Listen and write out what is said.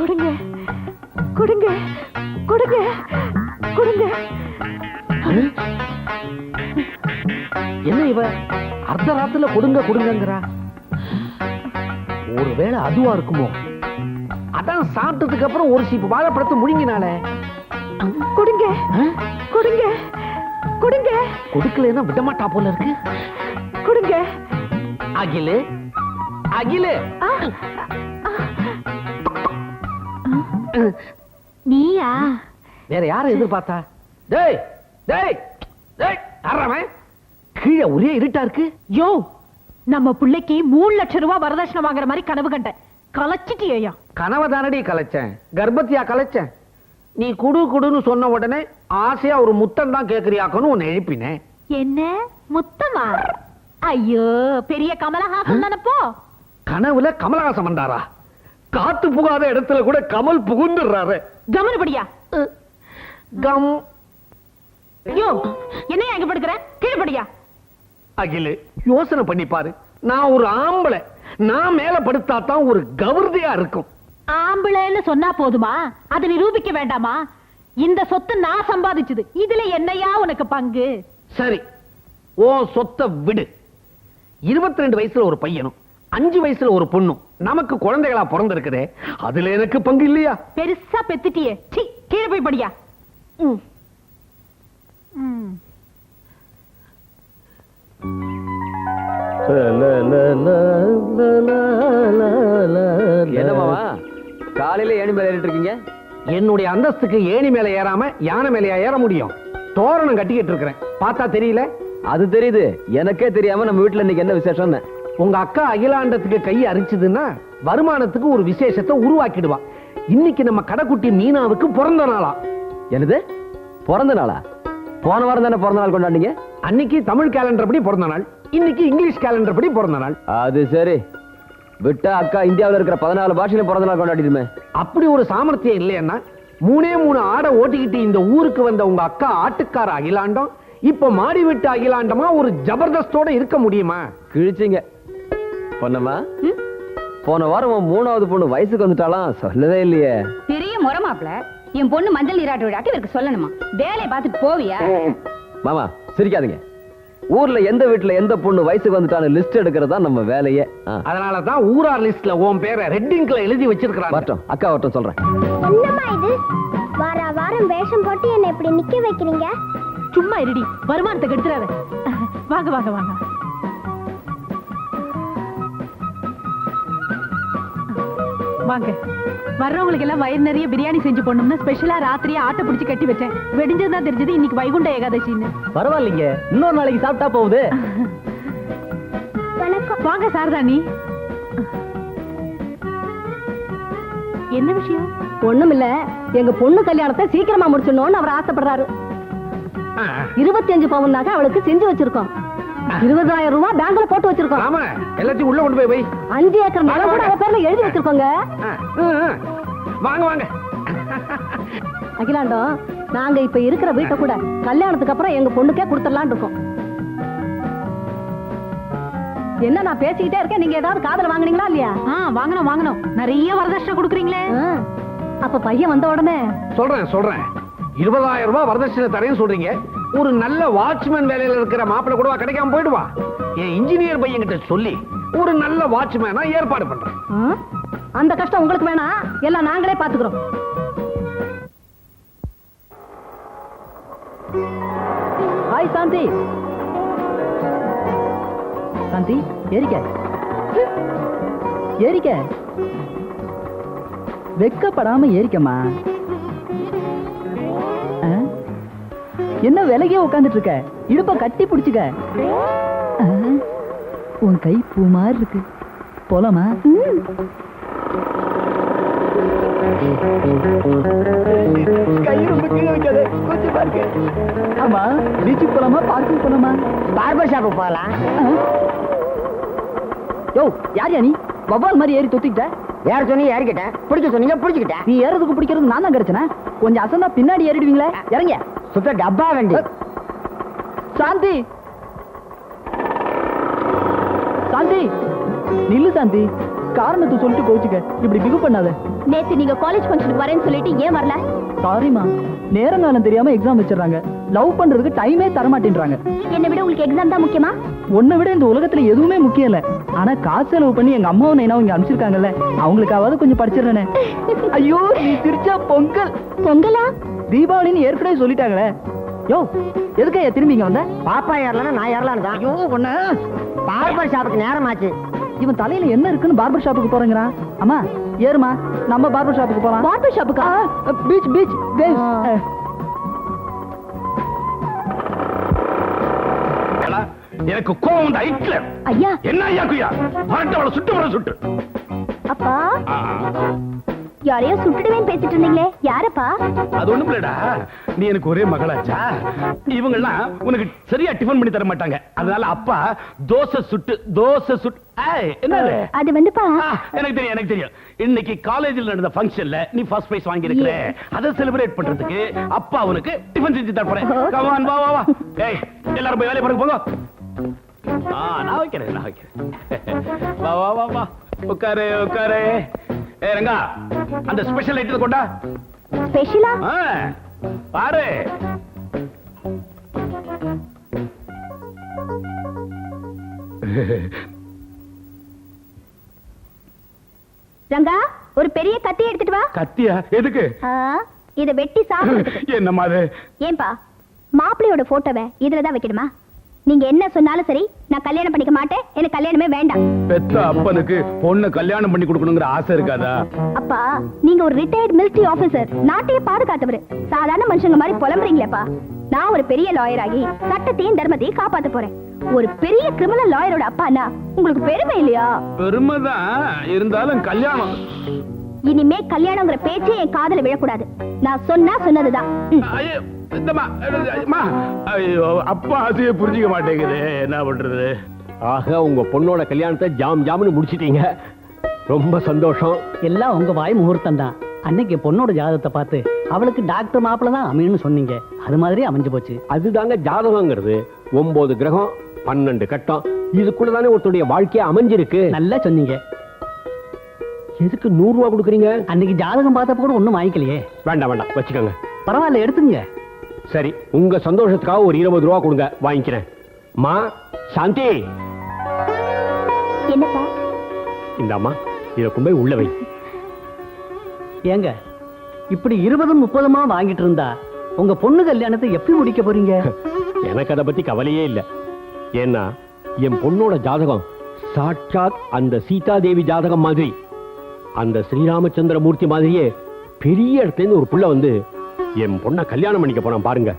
கொடுங்க. கொடுங்க. கொடுங்க. கொடுங்க. என்ன இவ அர்த்த ராத்துல கொடுங்க கொடுங்கங்கிறா? ஒருவேளை அதுவா இருக்குமோ? அதான் சாப்பிட்டதுக்கு அப்புறம் ஒரு சீப்பு வாழைப்பழத்தை முழுங்கினாலே கொடுங்க? கொடுங்க. கொடுங்க. கொடுக்கலைன்னா விடமாட்டா போல இருக்கு. கொடுங்க. அகிலு? அகிலு. நீயா? வேற யாரை எதிர்பார்த்தா? டேய் டேய் டேய் யாரவன் கீழே ஒரே இருட்டா இருக்கு. யோ நம்ம பிள்ளைக்கு மூணு லட்சம் ரூபாய் வரதட்சணை வாங்குற மாதிரி கனவு கண்டேன் கலைச்சிட்டியா கனவை தானடி கலைச்சேன். கர்ப்பத்தியா கலைச்சேன். நீ குடு குடுன்னு சொன்ன உடனே ஆசையா ஒரு முத்தம் தான் கேக்குறியாக்கன்னு உன்னை எழுப்பினேன். என்ன? முத்தமா? ஐயோ பெரிய கமலஹாசன் தானப்போ கனவுல கமலஹாசன் வந்தாரா? காத்து புகாத இடத்துல கூட கமல் புகுந்துடுறாரு. கவனப்படியா கம். யோ என்னையா இங்க படுக்கிற? கீழே படியா? அகிலு யோசனை பண்ணி பாரு. நான் ஒரு ஆம்பளை. நான் மேல படுத்தா தான் ஒரு கௌரதியா இருக்கும். ஆம்பளைன்னு சொன்னா போதுமா? அதை நிரூபிக்க வேண்டாமா? இந்த சொத்து நான் சம்பாதிச்சது. இதுல என்னையா உனக்கு பங்கு? சரி ஓ சொத்தை விடு. இருபத்தி ரெண்டு வயசுல ஒரு பையனும் அஞ்சு வயசுல ஒரு பொண்ணும். நமக்கு குழந்தைகளா பிறந்திருக்குதே அதுல எனக்கு பங்கு இல்லையா? பெருசா பெத்துட்டியே. சி கீழே போய் படியா. ம். ம். என்ன மாமா காலையில ஏணி மேல ஏறிட்டு இருக்கீங்க? என்னுடைய அந்தஸ்துக்கு ஏணி மேல ஏறாம யானை மேலயா ஏற முடியும். தோரணம் கட்டிக்கிட்டு இருக்கிறேன். பார்த்தா தெரியல? அது தெரியுது. எனக்கே தெரியாம நம்ம வீட்டுல இன்னைக்கு என்ன விசேஷம்னு. உங்க அக்கா அகிலாண்டத்துக்கு கை அரிச்சதுன்னா வருமானத்துக்கு ஒரு விசேஷத்தை உருவாக்கிடுவா. இன்னைக்கு நம்ம கடைக்குட்டி மீனாவுக்கு பிறந்த நாளா. என்னது? பிறந்த நாளா? போன வாரம் தானே பிறந்த நாள் கொண்டாடிங்க அன்னைக்கு தமிழ் கேலண்டர் படி பிறந்த நாள். இன்னைக்கு இங்கிலீஷ் கேலண்டர் படி பிறந்த நாள். அது சரி. விட்டா அக்கா இந்தியாவுல இருக்கிற பதினாலு பாஷையில பிறந்த நாள் கொண்டாடிடுமே. அப்படி ஒரு சாமர்த்தியம் இல்லைன்னா மூணே மூணு ஆடை ஓட்டிக்கிட்டு இந்த ஊருக்கு வந்த உங்க அக்கா ஆட்டுக்கார அகிலாண்டம் இப்ப மாடி விட்டு அகிலாண்டமா ஒரு ஜபர்தஸ்தோட இருக்க முடியுமா? கிழிச்சிங்க. பொண்ணம்மா போன வாரம் உன் மூணாவது பொண்ணு வயசுக்கு வந்துட்டாலாம் சொல்லவே இல்லையே. பெரிய முறமாப்ல என் பொண்ணு மஞ்சள் நீராட்டு விழாக்கு இவருக்கு சொல்லணுமா? வேலையை பார்த்துட்டு போவியா? மாமா சிரிக்காதீங்க. ஊர்ல எந்த வீட்டுல எந்த பொண்ணு வயசுக்கு வந்துட்டான்னு லிஸ்ட் எடுக்கிறது தான் நம்ம வேலையே. அதனாலதான் ஊரார் லிஸ்ட்ல உன் பேரை ரெட் இங்க்ல எழுதி வச்சிருக்கிறாங்க. வரட்டும் அக்கா வரட்டும் சொல்றேன். என்னம்மா இது? வார வாரம் வேஷம் போட்டு என்னை இப்படி நிக்க வைக்கிறீங்க? சும்மா இருடி வருமானத்தை கெடுத்துறாத. வாங்க வாங்க வாங்க. வாங்க. வர்றவங்களுக்கு எல்லாம் வயிறு நிறைய பிரியாணி செஞ்சு போடணும்னு ஸ்பெஷலா ராத்திரியே ஆட்டை பிடிச்சு கட்டி வச்சேன். வெடிஞ்சதுதான் தெரிஞ்சது இன்னைக்கு வைகுண்ட ஏகாதசின்னு. பரவாயில்லைங்க. இன்னொரு நாளைக்கு சாப்பிட்டா போகுது. வணக்கம். வாங்க சாரதாணி என்ன விஷயம்? ஒண்ணும் இல்ல எங்க பொண்ணு கல்யாணத்தை சீக்கிரமா முடிச்சிடணும்னு அவர் ஆசைப்படுறாரு. இருபத்தி அஞ்சு பவுன் நகை அவளுக்கு செஞ்சு வச்சிருக்கோம். இருபதாயிரம் ரூபாய் பேங்க்ல போட்டு வச்சிருக்கோம். ஆமா எல்லாத்தையும் உள்ள கொண்டு போய் வை. அஞ்சு ஏக்கர் நிலம் கூட அவ பேர்ல எழுதி வச்சிருக்கோங்க. வாங்க வாங்க. அகிலாண்டம் நாங்க இப்ப இருக்கிற வீட்டை கூட கல்யாணத்துக்கு அப்புறம் எங்க பொண்ணுக்கே கொடுத்துடலாம்னு இருக்கோம். என்ன நான் பேசிக்கிட்டே இருக்கேன். நீங்க ஏதாவது காதல வாங்குனீங்களா இல்லையா? ஆ வாங்கணும் வாங்கணும் நிறைய வரதட்சணை கொடுக்குறீங்களே. அப்ப பையன் வந்த உடனே சொல்றேன் சொல்றேன். இருபதாயிரம் ரூபாய் வரதட்சணை தரேன்னு சொல்றீங்க. ஒரு நல்ல வாட்ச்மேன் வேலையில இருக்கிற மாப்பிள்ள கூட கிடைக்காம போயிடுவா. என் இன்ஜினியர் பையன் கிட்ட சொல்லி ஒரு நல்ல வாட்ச்மேனா ஏற்பாடு பண்றேன். அந்த கஷ்டம் உங்களுக்கு வேணா. எல்லாம் நாங்களே பாத்துக்கிறோம் ஹாய் சாந்தி. சாந்தி ஏறிக்க. ஏறிக்க. வெக்கப்படாம ஏறிக்கம்மா. என்ன விலகியே உட்காந்துட்டு இருக்க இடுப்ப கட்டி பிடிச்சுக்க? உன் கை பூ மாதிரி இருக்கு. போலாமா? ஆமா பீச்சுக்கு போலாமா பார்க்குக்கு போலாமா? பார்பர் ஷாப்பு போகலாம். யோ யார் யா நீ? வவ்வால் மாதிரி ஏறி தொத்திக்கிட்ட. யார் சொன்னீங்க? யாருக்கிட்டேன் பிடிக்க சொன்னீங்க பிடிச்சிக்கிட்டேன். நீ ஏறதுக்கு பிடிக்கிறது நான் தான் கிடைச்சனா? கொஞ்சம் அசந்தா பின்னாடி ஏறிடுவீங்களே. இறங்க. சுத்த டப்பா வண்டி. சாந்தி. சாந்தி நில்லு சாந்தி. காரணத்தை சொல்லிட்டு கோச்சுக்க இப்படி பிகு பண்ணாத. நேத்து நீங்க காலேஜ் ஃபங்க்ஷனுக்கு வரேன்னு சொல்லிட்டு ஏன் வரல? சாரிமா நேரங்காலம் தெரியாம எக்ஸாம் வச்சிடுறாங்க. லவ் பண்றதுக்கு டைமே தர மாட்டேன்றாங்க என்னை விட உங்களுக்கு எக்ஸாம் தான் முக்கியமா? உன்னை விட இந்த உலகத்துல எதுவுமே முக்கியம் இல்ல. ஆனா காசு செலவு பண்ணி எங்க அம்மாவும் நைனாவும் இங்க அனுப்பிச்சிருக்காங்கல்ல அவங்களுக்காவது கொஞ்சம் படிச்சிடுறேனே ஐயோ நீ சிரிச்சா பொங்கல். பொங்கலா? தீபாவளின்னு ஏற்கனவே சொல்லிட்டாங்களே. யோ எதுக்கு திரும்பி இங்க வந்த? பாப்பா ஏறலன்னா நான் ஏறலான்னு தான். ஐயோ ஒண்ணு பார்பர் ஷாப்புக்கு நேரம் ஆச்சு இவன் தலையில என்ன இருக்குன்னு பார்பர் ஷாப்புக்கு போறேங்கிறான். அம்மா ஏறுமா நம்ம பார்பர் ஷாப்புக்கு போலாம். பார்பர் ஷாப்புக்கா பீச் பீச் எனக்கு கோவம் வந்து ஹைட்லர். ஐயா. என்ன ஐயா குய்யா? வரட்டவளை சுட்டு வர சுட்டு. அப்பா. யாரையோ சுட்டுடுவேன்னு பேசிட்டு இருந்தீங்களே. யாரப்பா? அது ஒண்ணும் இல்லடா. நீ எனக்கு ஒரே மகளாச்சா? இவங்கெல்லாம் உனக்கு சரியா டிஃபன் பண்ணி தர மாட்டாங்க. அதனால அப்பா தோசை சுட்டு தோசை சுட்டு என்னது? அது வந்துப்பா. ஆ, எனக்கு தெரியும் எனக்கு தெரியும். இன்னைக்கு காலேஜில் நடந்த ஃபங்க்ஷன்ல நீ ஃபர்ஸ்ட் பிரைஸ் வாங்கி இருக்கிற அதை செலிப்ரேட் பண்றதுக்கு அப்பா உனக்கு டிஃபன் செஞ்சு தரப்போறேன் கமான் வா வா வா. ஏய் எல்லாரும் போய் வேலைய பாருங்க போங்க. நான் வைக்கிறேன் நான் வைக்கிறேன் வா வா வா வா உட்காரு உட்காரு ஏ ரங்கா அந்த ஸ்பெஷல் ஐட்டத்தை கொண்டா ஸ்பெஷலா பாரு ரங்கா ஒரு பெரிய கத்தி எடுத்துட்டு வா கத்தியா எதுக்கு இத வெட்டி சாப்பிடுறதுக்கு என்னம்மா அது ஏன்பா மாப்பிள்ளையோட போட்டோவை இதுல தான் வைக்கணுமா நீங்க என்ன சொன்னாலும் சரி நான் கல்யாணம் பண்ணிக்க மாட்டேன். எனக்கு கல்யாணமே வேண்டாம். பெத்த அப்பனுக்கு பொண்ணு கல்யாணம் பண்ணி கொடுக்கணுங்கிற ஆசை இருக்காதா? அப்பா நீங்க ஒரு ரிட்டையர்ட் மிலிட்டரி ஆபீசர் நாட்டையே பாதுகாத்தவர். சாதாரண மனுஷங்க மாதிரி புலம்புறீங்களேப்பா. நான் ஒரு பெரிய லாயர் ஆகி சட்டத்தையும் தர்மத்தையும் காப்பாத்த போறேன். ஒரு பெரிய கிரிமினல் லாயரோட அப்பானா உங்களுக்கு பெருமை இல்லையா? பெருமைதான் இருந்தாலும் கல்யாணம். இனிமே கல்யாணங்கிற பேச்சே என் காதுல விழக்கூடாது. நான் சொன்னா சொன்னதுதான். ம். ஐயோ, இந்தம்மா, அம்மா, ஐயோ அப்பா அதையே புரிஞ்சுக்க மாட்டேங்குது. என்ன பண்றது? ஆக உங்க பொண்ணோட கல்யாணத்தை ஜாம் ஜாம்னு முடிச்சிட்டீங்க. ரொம்ப சந்தோஷம். எல்லாம் உங்க வாய் முகூர்த்தம் தான் அன்னைக்கு பொண்ணோட ஜாதகத்தை பார்த்து அவளுக்கு டாக்டர் மாப்பிள்ள தான் அமையணும்னு சொன்னீங்க. அது மாதிரி அமைஞ்சு போச்சு. அதுதாங்க ஜாதகங்கிறது. ஒன்பது கிரகம் பன்னெண்டு கட்டம். இதுக்குள்ள தானே ஒருத்தருடைய வாழ்க்கைய அமைஞ்சிருக்கு. நல்லா சொன்னீங்க. எதுக்கு நூறு ரூபா கொடுக்குறீங்க? அன்னைக்கு ஜாதகம் பார்த்தப்ப கூட ஒண்ணும் வாங்கிக்கலையே. வேண்டாம் வேண்டாம் வச்சுக்கோங்க. பரவாயில்ல எடுத்துங்க. சரி உங்க சந்தோஷத்துக்காக ஒரு இருபது ரூபா கொடுங்க வாங்கிக்கிறேன். மா சாந்தி. என்னப்பா? இந்த அம்மா இதை கொண்டு போய் உள்ள வை. ஏங்க இப்படி இருபதும் முப்பதுமா வாங்கிட்டு இருந்தா உங்க பொண்ணு கல்யாணத்தை எப்படி முடிக்க போறீங்க? எனக்கு அதை பத்தி கவலையே இல்லை. ஏன்னா என் பொண்ணோட ஜாதகம் சாட்சாத் அந்த சீதாதேவி ஜாதகம் மாதிரி. அந்த ஸ்ரீராமச்சந்திர மூர்த்தி மாதிரியே பெரிய இடத்துலேருந்து ஒரு புள்ள வந்து என் பொண்ணை கல்யாணம் பண்ணிக்க போனான் பாருங்க.